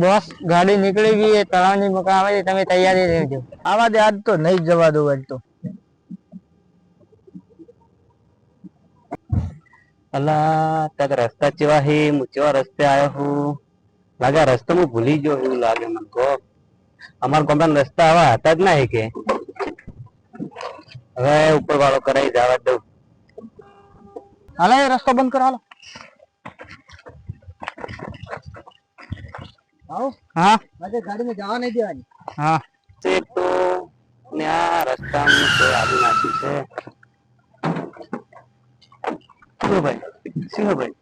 Boss ગાડી નીકળી ગઈ એ તળાવની મકા આવે તમે તૈયારી રહેજો આવા દે આજ તો નહીં જવા દો આજ તો. અલા ત્યાં રસ્તા ચેવા હે, હું ચેવા રસ્તે આવ્યો હું. લાગે રસ્તો હું ભૂલી ગયો એવું લાગે મને તો અમારા ગામના રસ્તા આવા હતા જ ના હે કે. હવે ઉપર વાળો કરાવી જવા દઉં. હાલે રસ્તો બંધ કરો, હાલો. હા. આજે ગાડીમાં જવા નહીં દેવાની. હા. તે તો ને આ રસ્તામાં તો આદુ છે. શું ભાઈ શું હે. ભાઈ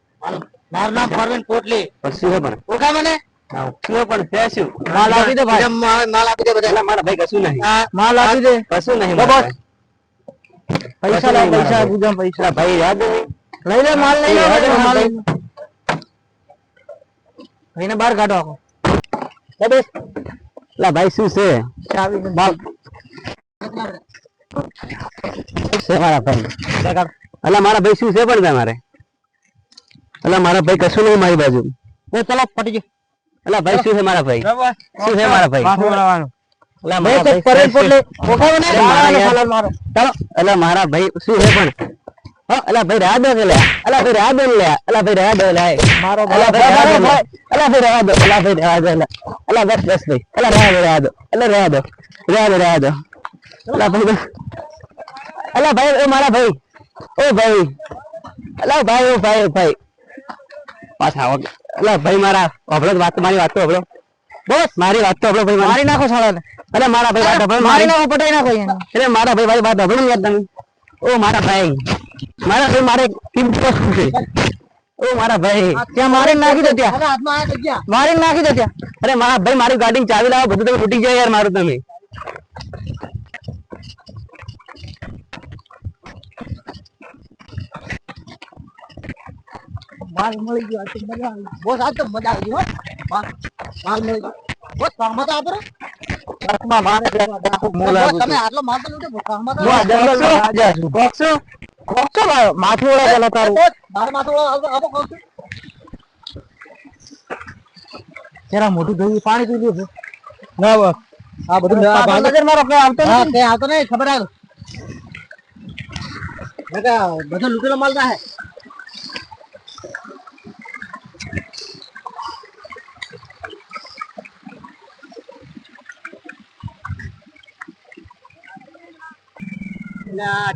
મારું નામ ફરવીન પોટલી. પણ શું હે પણ ઓળખા મને? હા, શું હે પણ છે માલ આપી દે ભાઈ. માલ આપી દે બધા. એટલે મારા ભાઈ કશું નહીં. માલ આપી દે. કશું નહીં બસ, પૈસા પૈસા ગુજામ પૈસા. ભાઈ યાદ લઈ લે માલ લઈ લે માલ. ભાઈને બહાર કાઢો આખો. લે ભાઈ શું છે? મારા ભાઈ? અલા મારા ભાઈ શું છે પણ તમારે? અલા મારા ભાઈ કશું નહીં મારી બાજુ. એ ચલો પટી ગયો. અલા ભાઈ શું છે મારા ભાઈ? શું છે મારા ભાઈ? અલા મારા ભાઈ શું છે? પણ? અલા ભાઈ રાહ લે. અલા ભાઈ રાહ લે. અલા ભાઈ રાહ લે. મારો અલા ભાઈ, ભાઈ રાહ દો મારો લે. અલા ભાઈ રાહ અલા ભાઈ રાહ અલા બસ બસ ભાઈ. અલા રાહ દો અલા રાહ દો રાહ દો રાહ દો અલા ભાઈ અલા ભાઈ ઓ મારા ભાઈ. ઓ ભાઈ. અલા ભાઈ ઓ ભાઈ ભાઈ. પાછા આવો. અલા ભાઈ મારા અભળો વાત મારી વાત તો અભળો. બસ મારી વાત તો અભળો ભાઈ મારી. નાખો સાળાને. અરે મારા ભાઈ વાત અભળો મારી નાખો પટાઈ નાખો. એટલે મારા ભાઈ વાત અભળો યાર તમે ઓ મારા ભાઈ. મારા ભાઈ મારે છે? ઓ મારા ભાઈ. ત્યાં મારે નાખી દો ત્યાં. મારે નાખી દો ત્યાં. અરે મારા ભાઈ મારી ગાડી ચાવી લાવો બધું તમે તૂટી જાય યાર મારું તમે. માલ મળી ગયો તો મજા આવી. બહુ તો મજા આવી હો. માલ મળી ગયો. બહુ કામમાં તો બસમાં મારે જવા લાગુ મોલા તમે આટલો માલ તો લૂંટો, બોસ, કામમાં તો હું આ આપો. જંગલમાં રાજા છું. કોકસો કોકસો લાવ્યો. માથું પેલા તારું મારે મોટું થયું પાણી પી લીધું ના બસ આ બધું ભાવનગર મારો કઈ આવતો નથી કઈ આવતો નહીં ખબર આવે બધો લૂટેલો માલ ના હે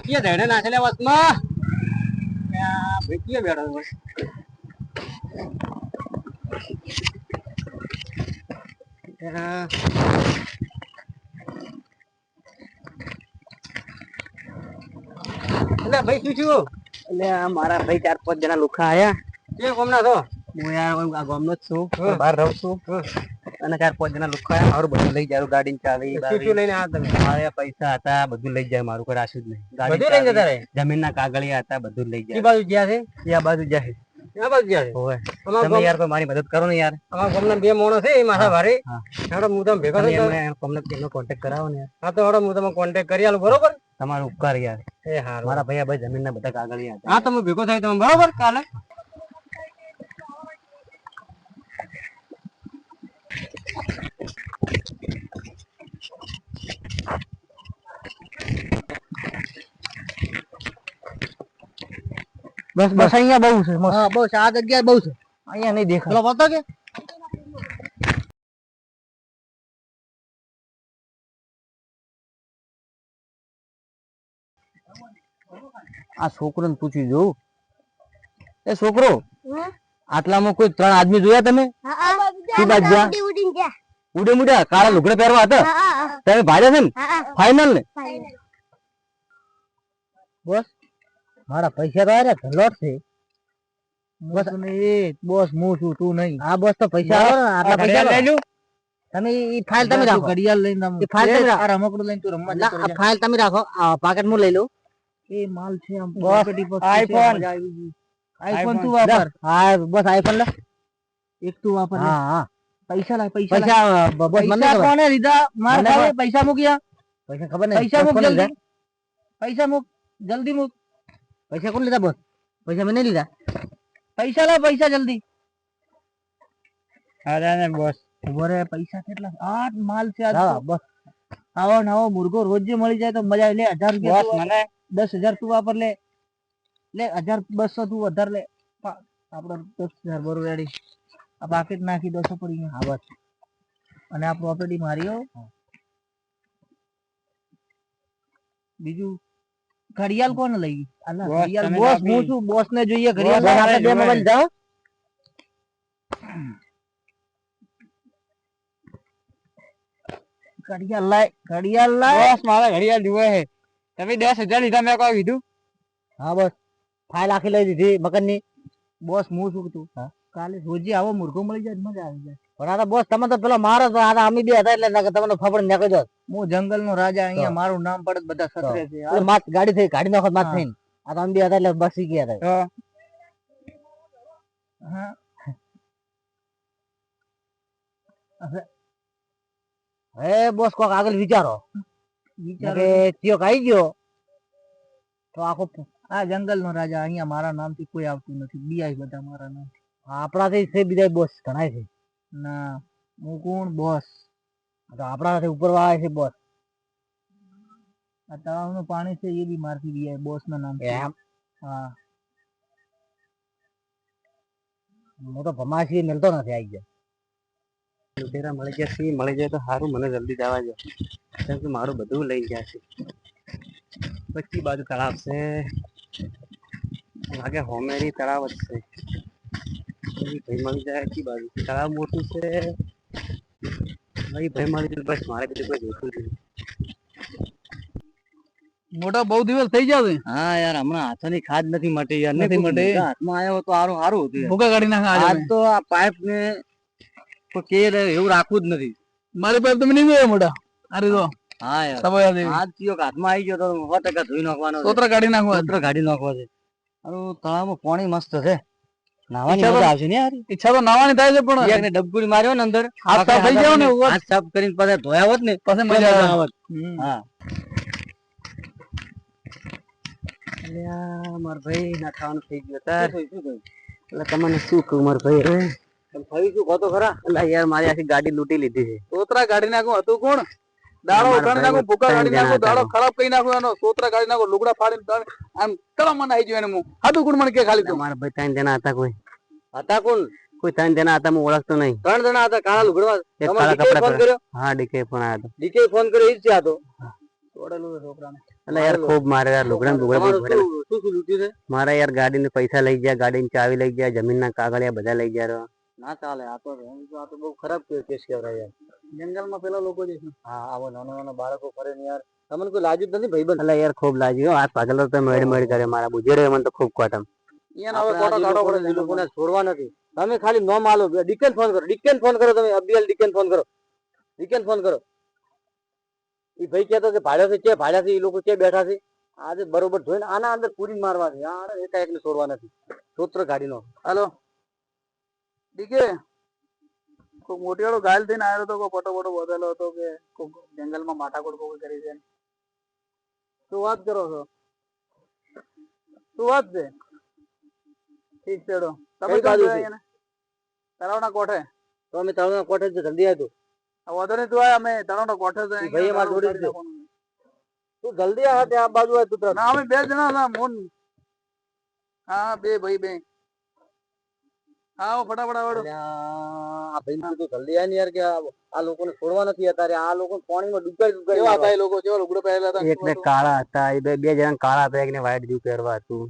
ક્યાં ધેડે નાખેલા વાતમાં ભાઈ ક્યાં બેઠો છે? આ એટલે ભાઈ શું થયું? એટલે આ મારા ભાઈ ચાર પાંચ જણા લુખા આયા. કે ગમના છો? હું યાર આ ગામનો જ છું. બહાર રહું છું. અને ચાર પાંચ જણા આયા મારું બધું લઈ જાય ગાડી ચાવી શું લઈને આવ્યા તમે? મારે પૈસા હતા બધું લઈ જાય મારું કોઈ રાશું જ નહીં. ગાડી બધું લઈને જતા ચાવી, જમીનના કાગળિયા હતા બધું લઈ જાય. બાજુ ગયા છે? ત્યાં બાજુ જાય ગયા છે? તમે યાર તો મારી મદદ કરો ને યાર. અમારા ગામના બે મોણો છે એ માથા ભારે. હેડો હું તમે ભેગો થઈને તમને કોન્ટેક્ટ કરાવો ને હા તો હેડો હું તમે કોન્ટેક્ટ કરી આલું બરોબર? તમારો ઉપકાર યાર. એ મારા ભાઈ આ ભાઈ જમીનના બધા કાગળિયા યાર હા તમે ભેગો થાય તમે બરોબર કાલે? બસ બસ. અહીંયા બહુ છે હા બસ આ જગ્યા બહુ છે. અહીંયા નહીં દેખાય. પેલો પતો કે? આ છોકરો ને પૂછી જોઉં. એ છોકરો. આટલામાં કોઈ ત્રણ આદમી જોયા તમે? બાજુ? ઉડે મુડ્યા કાળા લુગડા પહેરવા હતા? તમે ભાડે છે ને ફાઈનલ ને? બસ. મારા પૈસા તો આરે ઘલોટ છે. બસ. એ બોસ હું છું તું નહીં. આ બસ તો પૈસા આવો ને આટલા પૈસા લઈ લો તમે ઈ ફાઇલ તમે રાખો. ઘડિયાળ લઈને એ ફાઇલ આ રમકડું લઈને તું રમવા જતો આ ફાઇલ તમે રાખો. આ પાકેટ હું લઈ લઉં. એ માલ છે આમ આઈફોન આઈફોન તું વાપર. હા બસ આઈફોન લે. એક તું વાપર હા હા. પૈસા લાય પૈસા પૈસા બસ મને કોને લીધા? માર ખાવે પૈસા મૂક્યા પૈસા ખબર નહીં. પૈસા મૂક જલ્દી. પૈસા મૂક. જલ્દી મૂક. પૈસા કોણ લીધા બસ? પૈસા મને લીધા. પૈસા લા પૈસા જલ્દી. અરે ને બસ. ઉભરે પૈસા કેટલા? આઠ માલ છે આ બસ. આવો નવો મુર્ગો રોજ મળી જાય તો મજા લે હજાર રૂપિયા દસ હજાર તું વાપર લે. લે હજાર બસો તું વધારે લે. આપડે દસ હજાર બરો રેડી આ પાકેટ નાખી દસો પડી હા બસ. અને આ પ્રોપર્ટી મારી બીજું ઘડિયાળ કોને લઈ? અલા, ઘડિયાળ બોસ હું છું બોસ ને જોઈએ ઘડિયાળ આપણે બે મોબાઈલ જાઓ. ઘડિયાળ લાય ઘડિયાળ લાય. બસ મારા ઘડિયાળ જુએ છે. તમે હજાર લીધા મેં કોઈ કીધું? હા બસ. ફાઇલ આખી લઈ દીધી મગનની. બોસ હું શું તું કાલે રોજે આવો મુર્ગો મળી જાય મજા આવી જાય. પણ આ તો બોસ તમે તો પેલો મારો તો આ અમે બે હતા એટલે તમને ફફડ નીકળી દો હું જંગલ નો રાજા અહીંયા મારું નામ પડે બધા સતરે છે. માત ગાડી થઈ કાઢી નાખો માત થઈને. આ તો અમે બે હતા એટલે બસી ગયા હતા. હા. હે. બોસ કોક આગળ વિચારો. વિચારો ચિયોક આવી ગયો? તો આખો આ જંગલ નો રાજા અહીંયા મારા નામથી કોઈ આવતું નથી. બીઆઈ બધા મારા નામ આપણાથી છે બીજા બોસ ઘણા છે. ના હું કોણ બોસ તો આપણાથી ઉપર વાળા છે બોસ આ તળાવનું પાણી છે એ બી મારથી બીઆઈ બોસ ના નામ એમ? હા. હું તો ભમાશી મળતો નથી આવી ગયા. લુટેરા મળી ગયા સી મળી જાય તો સારું મને જલ્દી જવા દો કેમ કે મારું બધું લઈ ગયા છે. પછી બાજુ તળાવ છે. લાગે હોમેરી તળાવ જ છે. ભાઈ મળી જાય કી બાજુ? તળાવ મોટું છે. ભાઈ ભાઈ મળી જાય બસ મારે બીજું કોઈ જોતું નથી. મોટા બહુ દિવસ થઈ જશે હા યાર હમણાં હાથોની ખાદ નથી મટી યાર. નથી મટી? હાથમાં આવ્યો તો સારું સારું હતું. ભૂકા કાઢી નાખા આજ તો આ પાઇપ ને કોઈ કે એવું રાખવું જ નથી. મારી પાસે તમે નહીં જોયા મોટા. અરે તો હા દેવી. આજ થયો હાથમાં આવી ગયો તો સો ટકા ધોઈ નાખવાનો સોત્ર કાઢી નાખવા. સૂત્ર કાઢી નાખવા છે. અરે તળાવમાં પાણી મસ્ત છે. નાવાની મજા આવશે ને યાર. ઈચ્છા તો નાવાની થાય છે પણ એકને ડબકુડી માર્યો ને અંદર. હાથ સાફ થઈ જાવ ને હાથ સાફ કરીને પાછા ધોયા હોત ને પછી મજા મજા આવત. હા. માર ભાઈ ના ખાવાનું થઈ ગયું તાર એટલે તમને શું કહું માર ભાઈ? રે થયું શું કહો તો ખરા? એટલે યાર મારી આખી ગાડી લૂંટી લીધી છે. સોત્રા ગાડી નાખું હતું કોણ? દાડો ઉઠાડી નાખું ભૂકા કાઢી નાખો દાડો ખરાબ કરી નાખો એનો સોતરા કાઢી નાખો લુગડા ફાડીને આમ તળા મને આવી ગયું એને હું હતું કોણ મને કે ખાલી તું? મારા ભાઈ ત્રણ જણા હતા કોઈ. હતા કોણ? કોઈ ત્રણ જણા હતા હું ઓળખતો નહીં. ત્રણ જણા હતા કાળા લુગડવા કાળા કપડા ફોન કર્યો? હા ડીકે ફોન આવ્યો ડીકે ફોન કર્યો ઈ જ છે એટલે યાર ખૂબ મારે યાર લુગડા ને લુગડા મારા યાર ગાડીને પૈસા લઈ ગયા ગાડી ની ચાવી લઈ ગયા જમીન ના કાગળિયા બધા લઈ ગયા. ના ચાલે આ તો આ તો બહુ ખરાબ કેસ કહેવાય યાર જંગલમાં પેલા લોકો જે હા આવો નાનો નાનો બાળકો ફરે ને યાર. તમને કોઈ લાજુ નથી ભાઈ બંધ યાર ખૂબ લાગ્યું આ પાગલ તો મેડ મેડ કરે મારા બુજેડે મને તો ખૂબ કોટમ યાર હવે કોટો કાઢો પડે એ લોકોને છોડવા નથી. તમે ખાલી નો માલો ડિકેન ફોન કરો ડિકેન ફોન કરો તમે અબીએલ ડિકેન ફોન કરો. ડિકેન ફોન કરો. એ ભાઈ કહેતો કે ભાડ્યા છે કે ભાડ્યા છે એ લોકો કે બેઠા છે? આજે બરોબર જોઈને આના અંદર પૂરી મારવા છે. આ એકાએક ને છોડવા નથી. સૂત્ર ગાડીનો હાલો. ડીકે? કોઈ મોટીવાળો ઘાયલ થઈને આવ્યો હતો કોઈ પટો પટો વધેલો હતો કે જંગલમાં માથાકૂટ કોઈ કરી છે? શું વાત કરો છો? શું વાત છે? ઠીક છે ડો તમે બાજુ? તળાવના કોઠે? તો અમે તળાવના કોઠે જ જલ્દી આવ્યો આ વાંધો નહીં તું આય અમે તળાવના કોઠે જ ભાઈ અમારે જોડી જ તું જલ્દી આ તે આ બાજુ આય તું ના અમે બે જણા હતા મોન. હા બે ભાઈ બે. આવો ફટાફટ આવડો. આ ભાઈ તું જલ્દી આય ને યાર કે આ- લોકોને છોડવા નથી અત્યારે આ લોકો પાણીમાં ડૂબાઈ ડૂબાઈ કેવા હતા એ લોકો? કેવા લુગડો પહેરેલા હતા? એટલે કાળા હતા. એ બે બે જણા કાળા હતા. એકને વાઈટ જેવું પહેરવા હતું.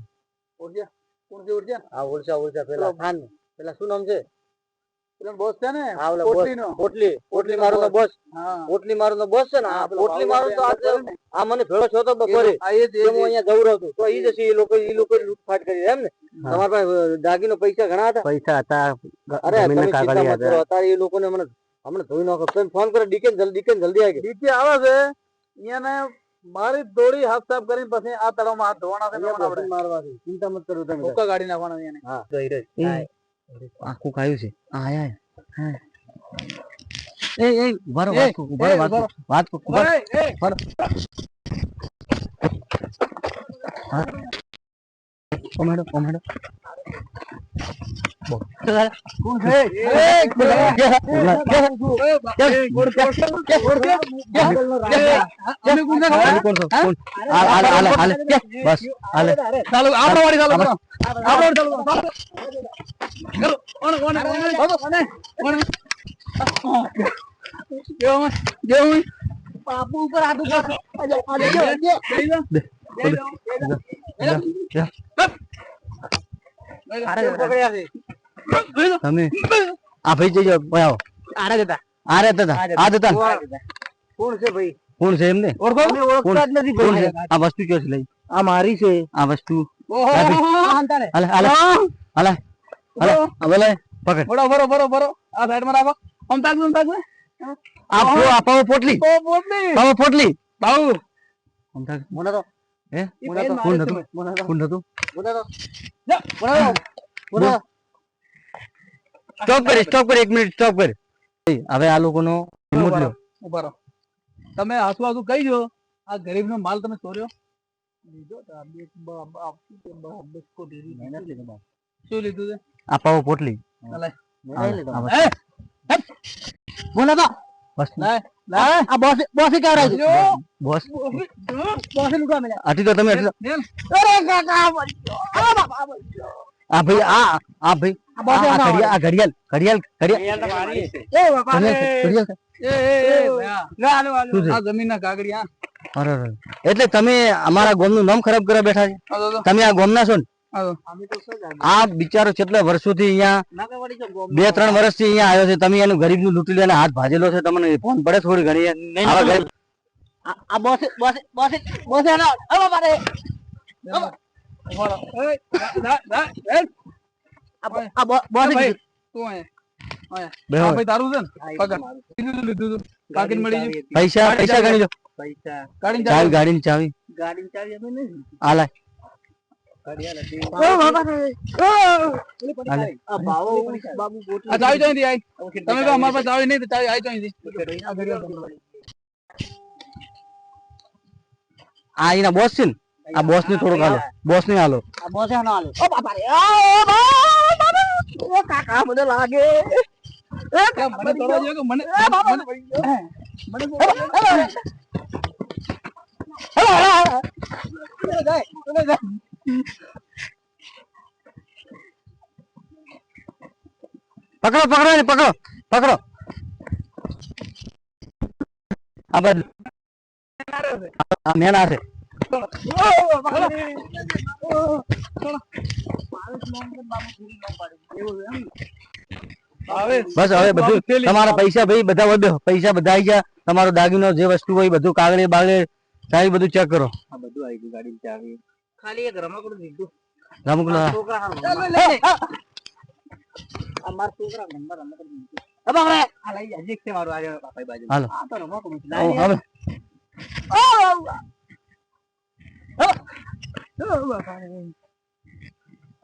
ઉઠ્યા કોણ છે આ ઓળસા ઓળસા પેલા ખાન. પેલા શું નામ છે? બોસ છે ને? આ ઓલા બોસ પોટલી પોટલી મારો નો બોસ હા. પોટલી મારો નો બોસ છે ને? આ હા, પોટલી મારો તો આજે આ મને ભેળો છો તો બપોરે આ એ જ, તો હું અહીંયા તો ઈ એ લોકો ઈ લોકો લૂંટફાટ કરી એમ ને? તમારા પાસે દાગીનો પૈસા ઘણા હતા? પૈસા હતા. અરે તમે ચિંતા મત કરો. અત્યારે એ લોકોને મને હમણાં ધોઈ નાખો. તમે ફોન કરો ડીકે જલ્દી ડીકે જલ્દી આવી ડીકે આવે છે. એને મારી દોડી હાથ સાફ કરીને પછી આ તળાવમાં હાથ ધોવાના છે મારવા ચિંતા મત કરો તમે. ઓકા ગાડી નાખવાના એને. હા. ધીરજ આખું ખાયું છે. આ આય. એ એ. ઉભારો વાત ઉભારો વાત ઉભારો. વાત કર, ઉભારો. કોમેડો કોમેડો બાપુ ઉપર હાથ ઉપર બેહી જા. બેહી જા. પકડ્યા છે બેહી જા. તમે આ ભાઈ જજો આવો આરે જતા આરે રહેતા આ હતા કોણ છે ભાઈ? કોણ છે એમને? ઓળખતા જ નથી કોણ છે? આ વસ્તુ કયો છે લઈ? આ મારી છે. આ વસ્તુ. હાલે હાલે. હાલે હાલે. હાલે આ બોલે પકડ. બરો બરો બરો બરો આ સાઈડમાં રાખો. આમ તાક આમ તાક આ પો- આ પોટલી. પોટલી. આમ થાક. મને તો હે મને તો કોણ હતું મને કોણ હતું મને તો મને મને સ્ટોપ કરી સ્ટોપ કરી 1 મિનિટ સ્ટોપ કરી હવે આ લોકોનો હિંમત લ્યો ઊભા રહો તમે આસુ આસુ કહી જો આ ગરીબ નો માલ તમે ચોર્યો? લીધો તો આ બે- બ- બ- આપી કે બ- બસકો ડેરી લીધી. શું લીધું છે? આ પાવો પોટલી. આ- લઈ લીધો. મને તો વસ્તુ લાય, લાય. આ બોસ બોસ કેવરાય બોસ બોસ લૂટવા મળ્યા આથી તો તમે અરે કાકા આ બચ્યો. આ બાપા આ બચ્યો. આ ભાઈ આ આ ભાઈ આ બોસ આ- આ ઘડિયાળ ઘડિયાળ ઘડિયાળ ઘડિયાળ. એ બાપા ઘડિયાળ છે, ઘડિયાળ છે. એ, એ, એ, લે આલો આલો આ જમીન કાગડિયા અરે. એટલે તમે અમારા ગામનું નામ ખરાબ કરવા બેઠા છે. તમે આ ગામના છો ને? આ બિચારો કેટલા વર્ષોથી અહીંયા. બે ત્રણ વર્ષથી અહીંયા આવ્યો છે. તમે એનું ગરીબનું લૂંટી લઈને હાથ ભાજેલો છે. તમને ફોન પડે થોડી ઘણી. આ બોસ બોસ બોસ બોસ એનો અ બાપા રે ઊભા રહો. એ, દા, દા, દા, એ, આ બોસ તું અહીંયા. અહીંયા. બેહો. આ ભાઈ તારું છે ને? પકડ. લીધું તું, લીધું તું. કાકીને મળી ગયું. પૈસા પૈસા ગણી લો. પૈસા. કાઢીને ચાવી. ચાવી. ગાડી ચાવી અમે નહીં આ એના બોસ છે ને? આ બોસ ને થોડુંક હાલો. બોસ ને હાલો. આ બોસ એનો આલો ઓ બાપા રે ઓ કાકા મને લાગે. મને તોડવા મને મને- પકડો પકડો ને પકડો પકડો. આ બાજુ. મેના છે. બસ હવે બધું તમારા પૈસા ભાઈ બધા હોય પૈસા બધા આવી ગયા. તમારો દાગીનો, જે વસ્તુ હોય બધું કાગળે બાગળે સારી બધું ચેક કરો. બધું આવી ગયું ગાડી ચાવી. ખાલી એક રમકડું દીધું રમકડું છોકરા હારું. ચાલ, લઈ લે. આ મારા છોકરા નંબર રમકડું દીધું. અ બાપા આ લઈ જા જીક છે મારું આજે બાપા બાજુ હાલો. આ તો રમકડું છે. ઓ, હવે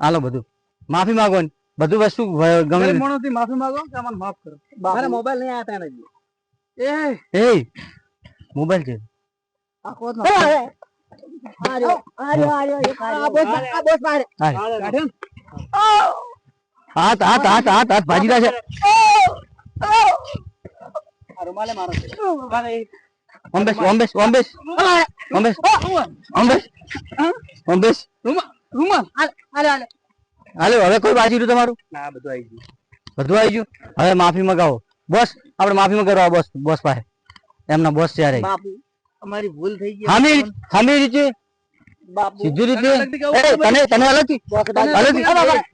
હાલો. બધું. માફી માંગો ને. બધું વસ્તુ ગમે માણસથી માફી માંગો કે માફ કરો. મારા મોબાઈલ નહીં આયા ત્યાં નથી એ. એ. મોબાઈલ છે. આ હાથ હાથ હાથ હાથ હાથ ભાજી રહ્યા છે. રૂમાલે મારો હાલે હાલે હવે કોઈ બાજી રહ્યું તમારું? ના બધું આવી ગયું. બધું આવી ગયું? હવે માફી મગાવો. બોસ આપણે માફી મગાવો બોસ બોસ પાસે. એમના બોસ ત્યારે બાપુ અમારી ભૂલ થઈ ગઈ હામી હામી રીતે? બાપુ સીધી રીતે? તને એ, તને તને અલગથી? અલગથી?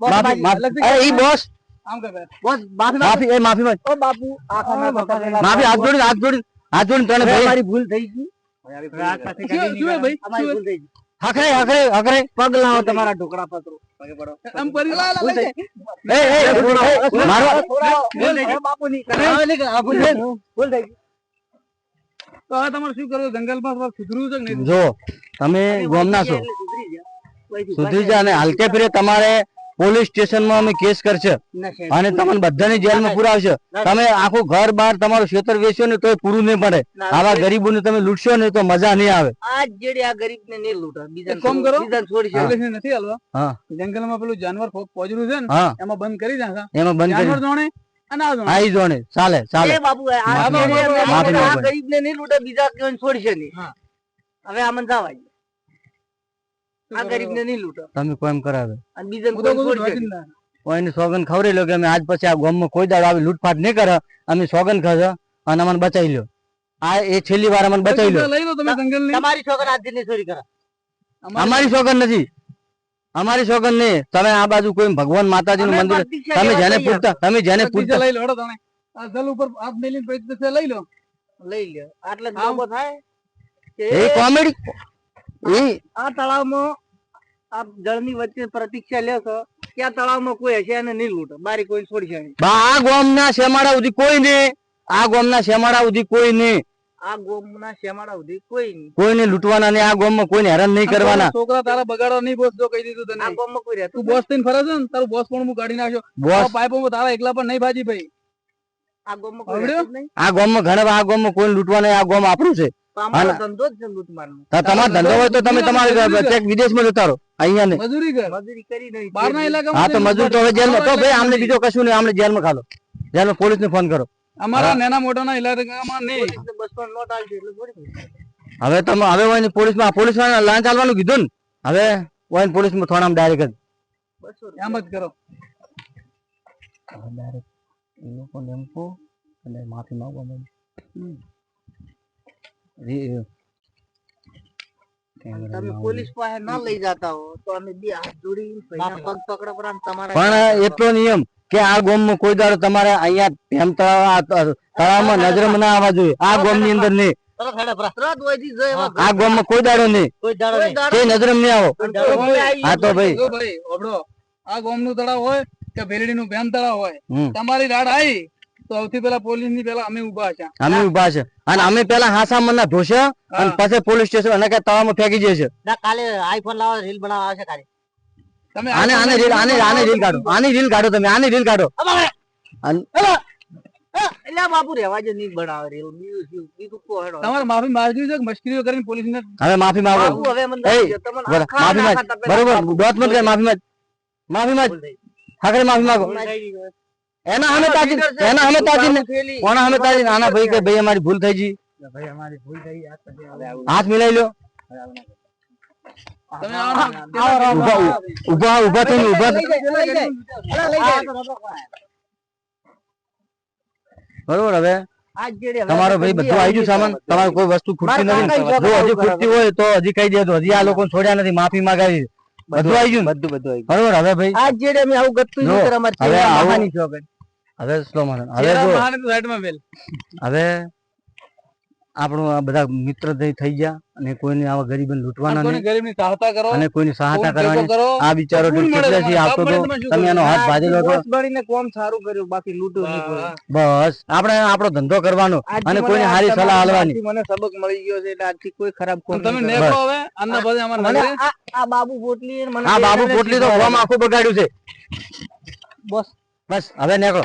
બોસ માફી માફી એ, ઈ બોસ. આમ કર. બોસ માફી માફી એ માફી ઓ બાપુ માફી હાથ જોડી હાથ જોડી હાથ જોડી તને ભાઈ અમારી ભૂલ થઈ ગઈ. હકરે હકરે હકરે. પગ લાવો તમારા ઢોકળા? આમ. એ એ, મારો બાપુ ની થઈ ગઈ. તો હવે તમારે શું કરવું? જંગલમાં સુધરવું છે નહીં? જો તમે ગોમના છો. સુધરી જાય અને હલકે ફીરે તમારે પોલીસ સ્ટેશનમાં અમે કેસ કરશે. અને તમને બધાને જેલમાં પુરાવશે. તમે આખું ઘર બાર તમારું ક્ષેત્ર વેચ્યો ને તોય પૂરું નહીં પડે. આવા ગરીબોને તમે લૂટશો ને તો મજા નહીં આવે. આજ જેડી આ ગરીબ નહીં લૂંટે. બીજા એક કરો. બીજા છોડી છે નથી હાલવા. જંગલમાં પેલું જાનવર પોજરું છે ને એમાં બંધ કરી નાખા. એમાં બંધ કરી ચાલે ચાલે. આ. ગરીબ ને નહીં લૂંટે બીજા કોઈને છોડશે નહીં. હવે આમાં જવા આ ગરીબ ને નહીં લૂંટે. તમે કરાવે? અને. કોઈને સોગન ખવરી લો કે અમે આજ પછી આ ગામમાં કોઈ દાડો આવી લૂટફાટ નહીં કરે અમે સોગન ખાશે અને અમને બચાવી લ્યો આ એ છેલ્લી વાર અમને બચાવી લ્યો લઈ લો તમારી સોગન આજ દિનની ચોરી કરે. અમારી સોગન નથી. અમારી સોગન નહીં. તમે આ બાજુ કોઈ ભગવાન માતાજી નું મંદિર તમે જેને પૂછતા તમે જેને પૂછતા લઈ લો હેડો તમે આ જલ ઉપર હાથ મેલીને પછી લઈ લો. લઈ લો આટલે થાય એ કોમેડી એ આ તળાવમાં આ જળની વચ્ચે પ્રતીક્ષા લેશો કે આ તળાવમાં કોઈ હશે અને નહીં લૂંટે બારી કોઈ છોડશે નહીં. બા આ ગામના શેમાડા સુધી કોઈ નહીં. આ ગોમના શેમાડા સુધી કોઈ નહીં. આ ગોમના શેમાડા સુધી કોઈ કોઈને લૂંટવાના ને આ ગામમાં કોઈને હેરાન નહીં કરવાના. છોકરા તારા બગાડવા નહીં બોસ જો કહી દીધું તને. આ ગોમમાં કોઈ રહેતું તું બોસ થઈને ફરે છે ને તારું બોસ પણ હું કાઢી નાખ્યો. બોસ. પાઇપો તારા એકલા પણ નહીં ભાજી ભાઈ. આ ગોમમાં કોઈ રહેતું નહીં. આ ગામમાં ઘણા આ ગામમાં કોઈ લૂંટવા નહીં, આ ગોમ આપણું છે. તમારો ધંધો જ છે લૂંટ મારનો તમારો ધંધો હોય તો તમે તમારે ચેક વિદેશમાં જતા રહો અહીંયા ને મજૂરી કર. મજૂરી કરી નહીં. બહારના ઇલાકામાં હા તો મજૂર તો હવે જેલમાં તો ભાઈ આમને બીજો કશું નહીં આમને જેલમાં ખાલો જેલમાં પોલીસ ને ફોન કરો. અમારા નાના મોટાના ઇલાકામાં નહીં. પોલીસને નોટ આલજો એટલે થોડી હવે તમે હવે હોય પોલીસમાં પોલીસમાં પોલીસ લાંચ ચાલવાનું કીધું ને? હવે હોય પોલીસમાં માં ડાયરેક્ટ બસો એમ જ કરો. ડાયરેક્ટ એ લોકો એમ અને માફી માંગવા માંગે તમે પોલીસ પાસે ન લઈ જતા હો તો અમે બે હાથ જોડી પગ પકડો પર તમારા પણ એટલો નિયમ. કે આ ગામમાં કોઈ દાડો તમારે અહીંયા ભેમ તળાવમાં નજરમાં ના આવવા જોઈએ. આ ગોમની અંદર નહીં. આ ગામમાં કોઈ દાડો નહીં. કોઈ દાડો નહીં. તે નજરમાં નહીં. આવો. હા તો ભાઈ. આ ગોમનું તળાવ હોય કે ભેરડીનું ભેમ તળાવ હોય તમારી રાડ આવી તો સૌથી પેલા પોલીસની પેલા અમે ઊભા છે. અમે ઊભા છે. અને અમે પેલા હાસા મનના ધોશે અને પછી પોલીસ સ્ટેશન અને કે તળાવમાં ફેંકી જશે ના કાલે આઈફોન લાવવા રીલ બનાવવા આવશે કાલે. તમે આને આને રીલ આને આને રીલ કાઢો. આની રીલ કાઢો તમે આની રીલ કાઢો. એટલે બાપુ રહેવા જો નહીં બનાવે રીલ બીજું શું? બીજું કો હેડો. તમારે માફી માંગવી છે મશ્કરીઓ કરીને પોલીસ ને હવે માફી માંગો. હવે મને એય, નથી જો, તમને બરાબર, આખા માફી માંગ. બરોબર દોત મત કર માફી માંગ માફી માંગ ભૂલ થઈ. માફી માંગો. ભૂલ થઈ ગઈ. એના અમે તાજી એના અમે તાજી ને કોના અમે તાજી નાના ભાઈ કે ભાઈ અમારી ભૂલ થઈ ગઈ. ભાઈ અમારી ભૂલ થઈ ગઈ. આ પછી હવે આવું. હાથ મિલાઈ લો. તમે આવો ને. ઊભા ઊભા થઈને ઊભા. બરોબર હવે? તમારો ભાઈ બધું આવી ગયું સામાન? તમારે કોઈ વસ્તુ ખૂટતી નથી? જો હજી ખૂટતી હોય તો હજી કહી દેજો. હજી આ લોકો છોડ્યા નથી માફી માંગાવી. બધું આવી ગયું બધું બધું બરોબર હવે ભાઈ? આજ જેડે અમે આવું ગતું નહીં કરે અમારે હવે આવું-. હવે સ્લો જો. હવે આપણું આ બધા મિત્ર થઈ થઈ ગયા અને કોઈને આવા ગરીબને લૂંટવાના કોઈને નહીં. ગરીબની સહાયતા કરો અને કોઈની સહાયતા કરવાની. આ બિચારો કેટલેથી આવતો તમે એનો હાથ ભાજેલો હતો બોસ કોમ સારું કર્યું બાકી લૂંટું નહીં બસ. આપણે આપણો ધંધો કરવાનો અને કોઈ કોઈને સારી સલાહ હાલવાની. મને સબક મળી ગયો છે એટલે આજથી કોઈ ખરાબ કોમ તમે હવે અમારે મને આ બાબુ પોટલી મને આ બાબુ પોટલી તો શીખવાડે. આખું બગાડ્યું છે. બસ. બસ હવે નીકળો.